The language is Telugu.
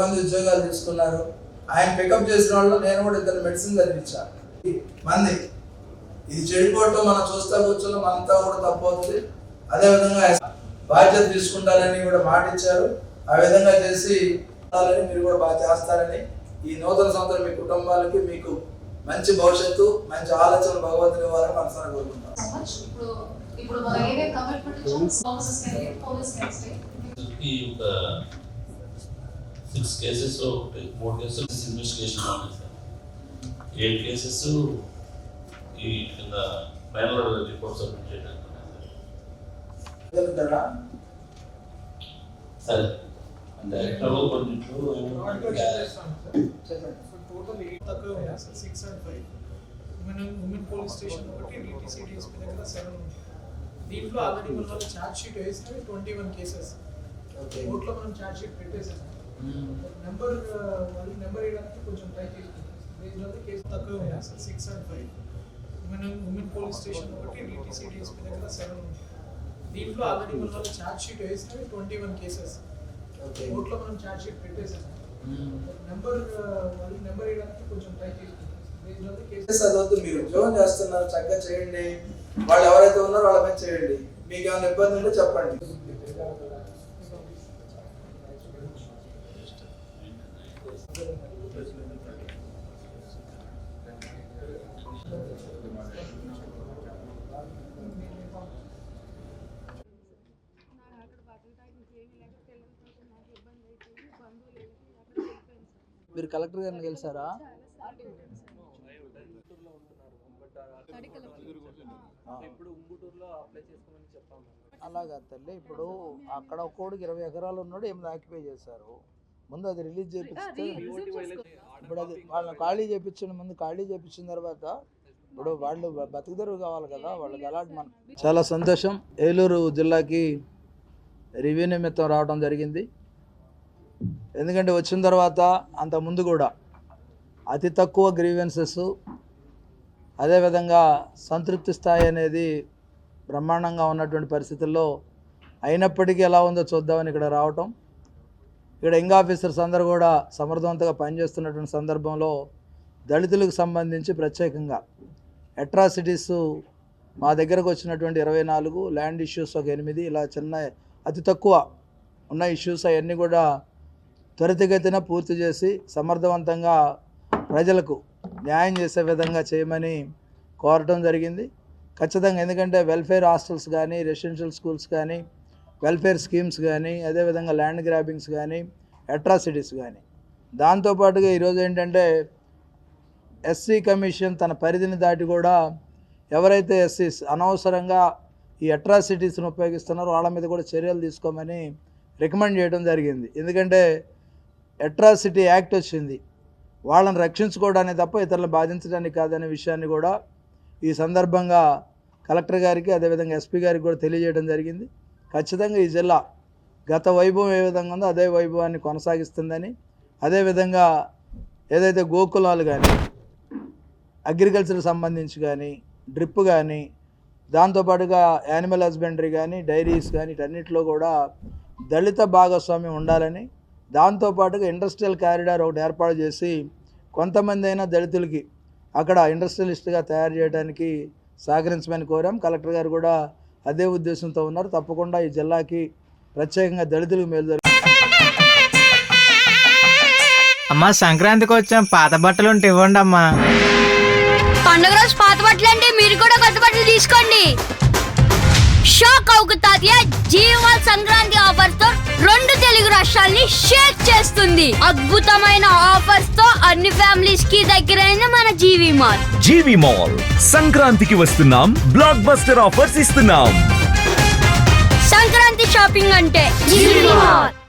ఉద్యోగాలు తీసుకున్నారు? ఆయన పికప్ చేసిన వాళ్ళు నేను కూడా ఇద్దరు మెడిసిన్ చదివించా. మంది. ఇది చెడిపోవటం మనం చూస్తా కూర్చున్నాం అంతా కూడా తప్పవుతుంది అదేవిధంగా బాధ్యత తీసుకుంటారని కూడా మాట ఇచ్చారు. ఆ విధంగా చేసి మీరు కూడా బాగా చేస్తారని ఈ నూతన సంవత్సరం మీ కుటుంబాలకి మీకు మంచి భవిష్యత్తు మంచి ఆలోచన భగవంతుని ఇవ్వాలని మనసారా కోరుకుంటాం. ఇప్పుడు ఇప్పుడు మనం సిక్స్ కేసెస్ మూడు కేసెస్ ఇన్వెస్టిగేషన్ ఉన్నాయి సార్ ఎయిట్ కేసెస్ ఈ కింద ఫైనల్ రిపోర్ట్ సబ్మిట్ చేయడానికి? సార్ కొన్నింట్లో టోటల్ ఎయిట్ తక్కువ six and five women women police station ఒకటి డిటీసీ డిఎస్పీ దగ్గర సెవెన్ ఉంది దీంట్లో ఆల్రెడీ మన ఛార్జ్ షీట్ వేసినవి ట్వంటీ వన్ కేసెస్ కోర్టులో మనం ఛార్జ్ షీట్ పెట్టేసాం. నెంబర్ వాళ్ళు నెంబర్ వేయడానికి కొంచెం ట్రై చేస్తుంది కేసు తక్కువ ఉన్నాయి six and five women women police station ఒకటి డిటీసీ డిఎస్పీ దగ్గర సెవెన్ ఉంది దీంట్లో ఆల్రెడీ మన వాళ్ళు ఛార్జ్ షీట్ వేసినవి ట్వంటీ వన్ కేసెస్ కోర్టులో మనం ఛార్జ్ షీట్ పెట్టేసాం నెంబర్ వాళ్ళు నెంబర్ వేయడానికి కొంచెం ట్రై చేస్తుంది దీంట్లో కేసు మీరు ఉద్యోగం చేస్తున్నారు చక్కగా చేయండి వాళ్ళు ఎవరైతే ఉన్నారో వాళ్ళ చేయండి మీకు ఏమైనా ఇబ్బంది ఉంటే చెప్పండి మీరు కలెక్టర్ గారిని కలిసారా ఇప్పుడు అలాగా తల్లి ఇప్పుడు అక్కడ ఒక్కోడికి ఇరవై ఎకరాలు ఉన్నాడు ఏమి ఆక్యుపై చేశారు? ముందు అది రిలీజ్ చేపిస్తే ఇప్పుడు అది వాళ్ళని ఖాళీ చేయించిన ముందు ఖాళీ చేయించిన తర్వాత ఇప్పుడు వాళ్ళు బతుకుదెరువు కావాలి కదా వాళ్ళకి అలాంటి మన చాలా సంతోషం. ఏలూరు జిల్లాకి రివ్యూ నిమిత్తం రావడం జరిగింది. ఎందుకంటే వచ్చిన తర్వాత అంత ముందు కూడా అతి తక్కువ గ్రీవెన్సెస్ అదేవిధంగా సంతృప్తి స్థాయి అనేది బ్రహ్మాండంగా ఉన్నటువంటి పరిస్థితుల్లో అయినప్పటికీ ఎలా ఉందో చూద్దామని ఇక్కడ రావటం. ఇక్కడ యంగ్ ఆఫీసర్స్ అందరూ కూడా సమర్థవంతంగా పనిచేస్తున్నటువంటి సందర్భంలో దళితులకు సంబంధించి ప్రత్యేకంగా అట్రాసిటీస్ మా దగ్గరకు వచ్చినటువంటి ఇరవై నాలుగు ల్యాండ్ ఇష్యూస్ ఒక ఎనిమిది ఇలా చిన్న అతి తక్కువ ఉన్న ఇష్యూస్ అవన్నీ కూడా త్వరితగతిన పూర్తి చేసి సమర్థవంతంగా ప్రజలకు న్యాయం చేసే విధంగా చేయమని కోరటం జరిగింది. ఖచ్చితంగా ఎందుకంటే వెల్ఫేర్ హాస్టల్స్ కానీ రెసిడెన్షియల్ స్కూల్స్ కానీ వెల్ఫేర్ స్కీమ్స్ కానీ అదేవిధంగా ల్యాండ్ గ్రాబింగ్స్ కానీ అట్రాసిటీస్ కానీ. దాంతోపాటుగా ఈరోజు ఏంటంటే ఎస్సీ కమిషన్ తన పరిధిని దాటి కూడా ఎవరైతే ఎస్సీస్ అనవసరంగా ఈ అట్రాసిటీస్ను ఉపయోగిస్తున్నారో వాళ్ళ మీద కూడా చర్యలు తీసుకోమని రికమెండ్ చేయడం జరిగింది. ఎందుకంటే అట్రాసిటీ యాక్ట్ వచ్చింది. వాళ్ళని రక్షించుకోవడానికి తప్ప ఇతరులను బాధించడానికి కాదనే విషయాన్ని కూడా ఈ సందర్భంగా కలెక్టర్ గారికి అదేవిధంగా ఎస్పీ గారికి కూడా తెలియజేయడం జరిగింది. ఖచ్చితంగా ఈ జిల్లా గత వైభవం ఏ విధంగా ఉందో అదే వైభవాన్ని కొనసాగిస్తుందని అదేవిధంగా ఏదైతే గోకులాలు కానీ అగ్రికల్చర్ సంబంధించి కానీ డ్రిప్ కానీ దాంతోపాటుగా యానిమల్ హస్బెండరీ కానీ డైరీస్ కానీ వీటన్నిటిలో కూడా దళిత భాగస్వామ్యం ఉండాలని దాంతోపాటుగా ఇండస్ట్రియల్ కారిడార్ ఒకటి ఏర్పాటు చేసి కొంతమంది అయినా దళితులకి అక్కడ ఇండస్ట్రియలిస్ట్గా తయారు చేయడానికి సహకరించమని కోరాం. కలెక్టర్ గారు కూడా అదే ఉద్దేశంతో ఉన్నారు. తప్పకుండా ఈ జిల్లాకి ప్రత్యేకంగా దళితులకు మేలు అమ్మా సంక్రాంతికి వచ్చాం. పాత బట్టలు ఉంటే ఇవ్వండి అమ్మా. పండుగ రోజు పాత బట్టలు అంటే మీరు కూడా కొత్త బట్టలు తీసుకోండి. షాక్ అవుకు తాతయ్య జీవన్ సంక్రాంతి ఆఫర్స్తో రెండు తెలుగు రాష్ట్రాల్ని షేక్ చేస్తుంది అద్భుతమైన ఆఫర్స్తో అన్ని ఫ్యామిలీస్కి దగ్గరైన మన జీవి మాల్. జీవి మాల్. సంక్రాంతికి వస్తున్నాం. బ్లాక్ బస్టర్ ఆఫర్స్ ఇస్తున్నాం. సంక్రాంతి షాపింగ్ అంటే జీవి మాల్.